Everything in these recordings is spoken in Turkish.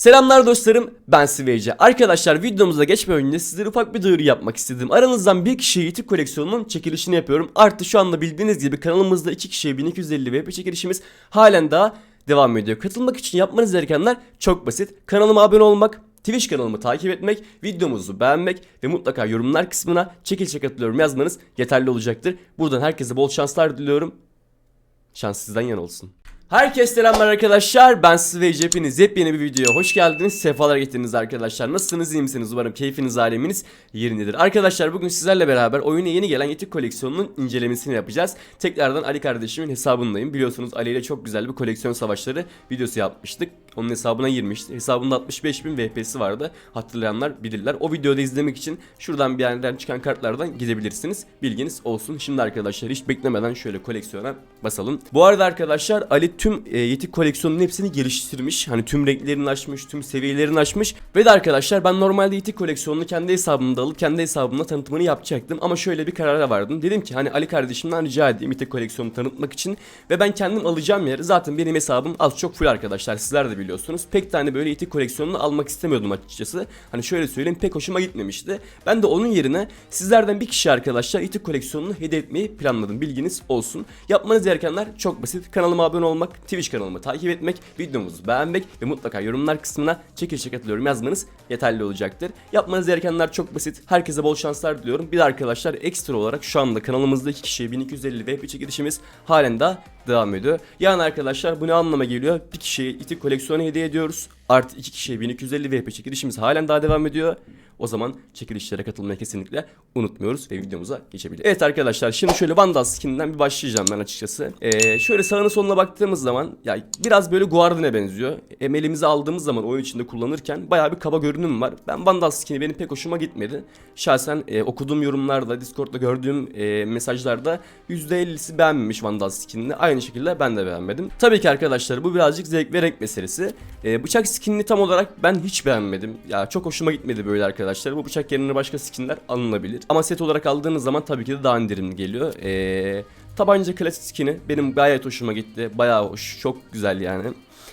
Selamlar dostlarım ben Sveyce. Arkadaşlar videomuza geçmeden önce sizlere ufak bir duyuru yapmak istedim. Aranızdan bir kişiye yitik koleksiyonunun çekilişini yapıyorum. Artı şu anda bildiğiniz gibi kanalımızda iki kişiye 1250 VP çekilişimiz halen daha devam ediyor. Katılmak için yapmanız gerekenler çok basit. Kanalıma abone olmak, Twitch kanalımı takip etmek, videomuzu beğenmek ve mutlaka yorumlar kısmına çekilişe katılıyorum yazmanız yeterli olacaktır. Buradan herkese bol şanslar diliyorum. Şans sizden yana olsun. Herkese selamlar arkadaşlar. Ben Svej hepiniz yepyeni bir videoya hoş geldiniz. Sefalar getirdiniz arkadaşlar. Nasılsınız, iyi misiniz? Umarım keyfiniz, aleminiz yerindedir. Arkadaşlar bugün sizlerle beraber oyuna yeni gelen Yetik koleksiyonunun incelemesini yapacağız. Tekrardan Ali kardeşimin hesabındayım. Biliyorsunuz Ali ile çok güzel bir koleksiyon savaşları videosu yapmıştık. Onun hesabına girmişti. Hesabında 65.000 VP'si vardı. Hatırlayanlar bilirler. O videoda izlemek için şuradan bir yerden çıkan kartlardan gidebilirsiniz. Bilginiz olsun. Şimdi arkadaşlar hiç beklemeden şöyle koleksiyona basalım. Bu arada arkadaşlar Ali tüm e, yetik koleksiyonunun hepsini geliştirmiş. Hani tüm renklerini açmış, tüm seviyelerini açmış. Ve de arkadaşlar ben normalde yetik koleksiyonunu kendi hesabımda alıp kendi hesabımda tanıtımını yapacaktım. Ama şöyle bir karara vardım. Dedim ki hani Ali kardeşimden rica edeyim yetik koleksiyonunu tanıtmak için. Ve ben kendim alacağım yer. Zaten benim hesabım az çok full arkadaşlar. Sizler de biliyorsunuz. Pek tane böyle yetik koleksiyonunu almak istemiyordum açıkçası. Hani şöyle söyleyeyim pek hoşuma gitmemişti. Ben de onun yerine sizlerden bir kişi arkadaşlar yetik koleksiyonunu hediye etmeyi planladım. Bilginiz olsun. Yapmanız gerekenler çok basit. Kanalıma abone olmak, Twitch kanalımı takip etmek, videomuzu beğenmek ve mutlaka yorumlar kısmına çekilişe katılıyorum yazmanız yeterli olacaktır. Yapmanız gerekenler çok basit. Herkese bol şanslar diliyorum. Bir de arkadaşlar ekstra olarak şu anda kanalımızda iki kişiye 1250 VP çekilişimiz halen daha devam ediyor. Yani arkadaşlar bu ne anlama geliyor? Bir kişiye itik koleksiyonu hediye ediyoruz. Artı iki kişiye 1250 VP çekilişimiz halen daha devam ediyor. O zaman çekilişlere katılmayı kesinlikle unutmuyoruz ve videomuza geçebiliriz. Evet arkadaşlar şimdi şöyle Vandal skininden bir başlayacağım ben açıkçası. Ee, şöyle sağına soluna baktığımız zaman ya biraz böyle Guardian'e benziyor. Hem elimize aldığımız zaman oyun içinde kullanırken bayağı bir kaba görünüm var. Ben Vandal skini benim pek hoşuma gitmedi. Şahsen e, okuduğum yorumlarda, Discord'da gördüğüm e, mesajlarda %50'si beğenmemiş Vandal skinini. Aynı şekilde ben de beğenmedim. Tabii ki arkadaşlar bu birazcık zevk ve renk meselesi. E, bıçak skinini tam olarak ben hiç beğenmedim. Ya çok hoşuma gitmedi böyle arkadaşlar. Bu bıçak yerine başka skinler alınabilir. Ama set olarak aldığınız zaman tabii ki de daha indirimli geliyor. Eee tabanca klasik skini benim gayet hoşuma gitti. Bayağı hoş. Çok güzel yani.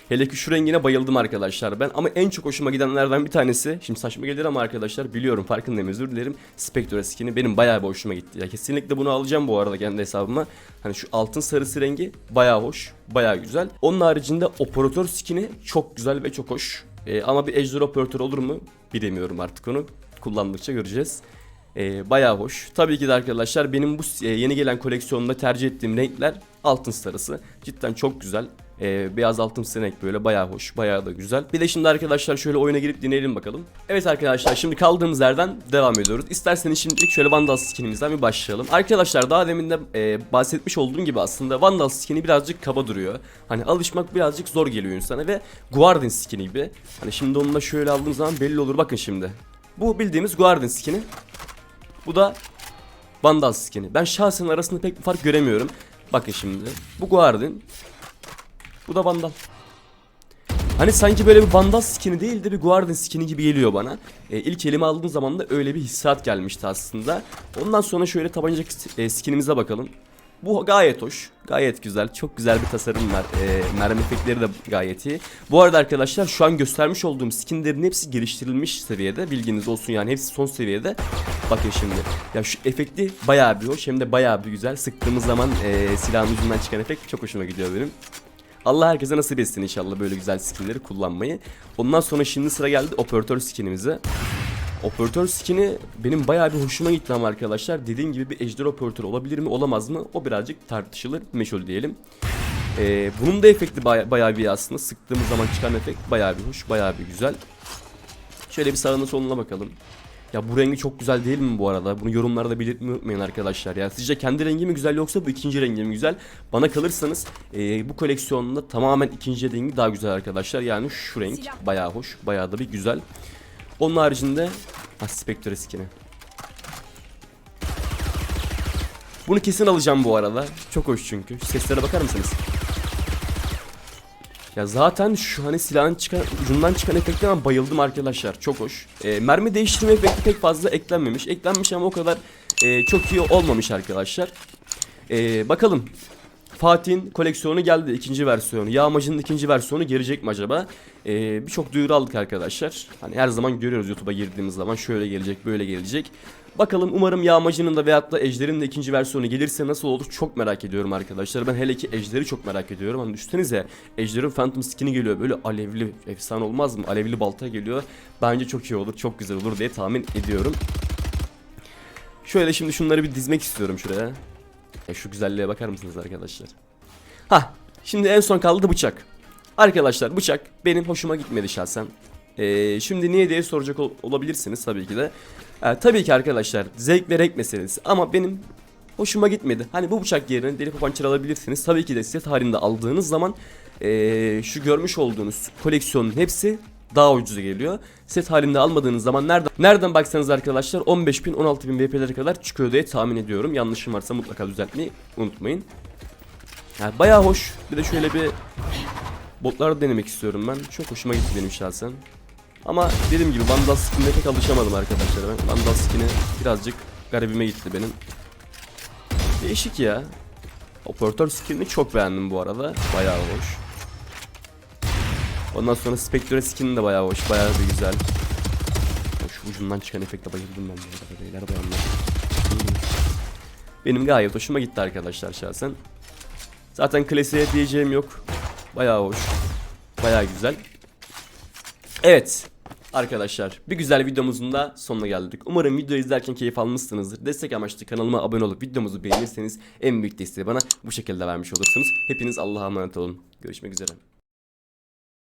Hele ki şu rengine bayıldım arkadaşlar ben ama en çok hoşuma gidenlerden bir tanesi şimdi saçma gelir ama arkadaşlar biliyorum farkındayım özür dilerim Spectre skini benim bayağı bir hoşuma gitti ya kesinlikle bunu alacağım bu arada kendi hesabıma hani şu altın sarısı rengi bayağı hoş bayağı güzel onun haricinde operatör skini çok güzel ve çok hoş Ee, ama bir ejder operatör olur mu? Bilemiyorum artık onu. Kullandıkça göreceğiz ee, bayağı hoş. Tabii ki de arkadaşlar benim bu e, yeni gelen koleksiyonda tercih ettiğim renkler altın sarısı. Cidden çok güzel. Ee, beyaz altın sinek böyle bayağı hoş, bayağı da güzel. Bir de şimdi arkadaşlar şöyle oyuna girip deneyelim bakalım. Evet arkadaşlar şimdi kaldığımız yerden devam ediyoruz. İsterseniz şimdilik şöyle Vandal skinimizden bir başlayalım. Arkadaşlar daha demin de e, bahsetmiş olduğum gibi aslında Vandal skini birazcık kaba duruyor. Hani alışmak birazcık zor geliyor insana ve Guardian skini gibi. Hani şimdi onu da şöyle aldığım zaman belli olur bakın şimdi. Bu bildiğimiz Guardian skini. Bu da Vandal skin'i. Ben şahsen arasında pek bir fark göremiyorum. Bakın şimdi. Bu Guardian. Bu da Vandal. Hani sanki böyle bir Vandal skin'i değil de bir Guardian skin'i gibi geliyor bana. E, ilk elime aldığım zaman da öyle bir hissiyat gelmişti aslında. Ondan sonra şöyle tabanca e, skinimize bakalım. Bu gayet hoş. Gayet güzel. Çok güzel bir tasarım var. E, mermi efektleri de gayet iyi. Bu arada arkadaşlar şu an göstermiş olduğum skinlerin hepsi geliştirilmiş seviyede. Bilginiz olsun yani hepsi son seviyede. Bakın şimdi. Ya şu efekti bayağı bir hoş hem de bayağı bir güzel. Sıktığımız zaman e, silahın ucundan çıkan efekt çok hoşuma gidiyor benim. Allah herkese nasip etsin inşallah böyle güzel skinleri kullanmayı. Ondan sonra şimdi sıra geldi operatör skinimize. Operatör skini benim bayağı bir hoşuma gitti ama arkadaşlar dediğim gibi bir ejder operatör olabilir mi olamaz mı o birazcık tartışılır meşhur diyelim. Ee, bunun da efekti baya, bayağı bir aslında sıktığımız zaman çıkan efekt bayağı bir hoş bayağı bir güzel. Şöyle bir sağına soluna bakalım. Ya bu rengi çok güzel değil mi bu arada? Bunu yorumlarda belirtmeyi unutmayın arkadaşlar. Ya sizce kendi rengi mi güzel yoksa bu ikinci rengi mi güzel? Bana kalırsanız e, bu koleksiyonda tamamen ikinci rengi daha güzel arkadaşlar. Yani şu renk bayağı hoş, bayağı da bir güzel. Onun haricinde ha, Spectre skin'i. Bunu kesin alacağım bu arada. Çok hoş çünkü. Şu seslere bakar mısınız? Ya zaten şu hani silahın çıkan ucundan çıkan efekte bayıldım arkadaşlar. Çok hoş. E, mermi değiştirme efekti pek fazla eklenmemiş. Eklenmiş ama o kadar e, çok iyi olmamış arkadaşlar. E, bakalım. Fatih'in koleksiyonu geldi ikinci versiyonu. Yağmacı'nın ikinci versiyonu gelecek mi acaba? Ee, Birçok duyuru aldık arkadaşlar. Hani her zaman görüyoruz YouTube'a girdiğimiz zaman şöyle gelecek böyle gelecek. Bakalım umarım Yağmacı'nın da veyahut da Ejder'in de ikinci versiyonu gelirse nasıl olur çok merak ediyorum arkadaşlar. Ben hele ki Ejder'i çok merak ediyorum. Hani düşünsenize Ejder'in Phantom skin'i geliyor böyle alevli efsane olmaz mı? Alevli balta geliyor. Bence çok iyi olur çok güzel olur diye tahmin ediyorum. Şöyle şimdi şunları bir dizmek istiyorum şuraya. Ya şu güzelliğe bakar mısınız arkadaşlar? Ha, şimdi en son kaldı bıçak. Arkadaşlar bıçak benim hoşuma gitmedi şahsen. Ee, şimdi niye diye soracak ol- olabilirsiniz tabii ki de. Ee, tabii ki arkadaşlar zevk ve renk meselesi ama benim hoşuma gitmedi. Hani bu bıçak yerine deli papançır alabilirsiniz. Tabii ki de set halinde aldığınız zaman ee, şu görmüş olduğunuz koleksiyonun hepsi daha ucuza geliyor. Set halinde almadığınız zaman nereden nereden baksanız arkadaşlar 15.000 16.000 VP'lere kadar çıkıyor diye tahmin ediyorum. Yanlışım varsa mutlaka düzeltmeyi unutmayın. Yani bayağı hoş. Bir de şöyle bir botlar denemek istiyorum ben. Çok hoşuma gitti benim şahsen. Ama dediğim gibi Vandal skin'e pek alışamadım arkadaşlar ben. Vandal skin'i birazcık garibime gitti benim. Değişik ya. Operatör skin'ini çok beğendim bu arada. Bayağı hoş. Ondan sonra Spectre skin'i de bayağı hoş. Bayağı bir güzel. Şu ucundan çıkan efekte bayıldım ben bu arada. Beyler bayanlar. Benim gayet hoşuma gitti arkadaşlar şahsen. Zaten klasiğe diyeceğim yok. Bayağı hoş. Bayağı güzel. Evet. Arkadaşlar bir güzel videomuzun da sonuna geldik. Umarım videoyu izlerken keyif almışsınızdır. Destek amaçlı kanalıma abone olup videomuzu beğenirseniz en büyük desteği bana bu şekilde vermiş olursunuz. Hepiniz Allah'a emanet olun. Görüşmek üzere.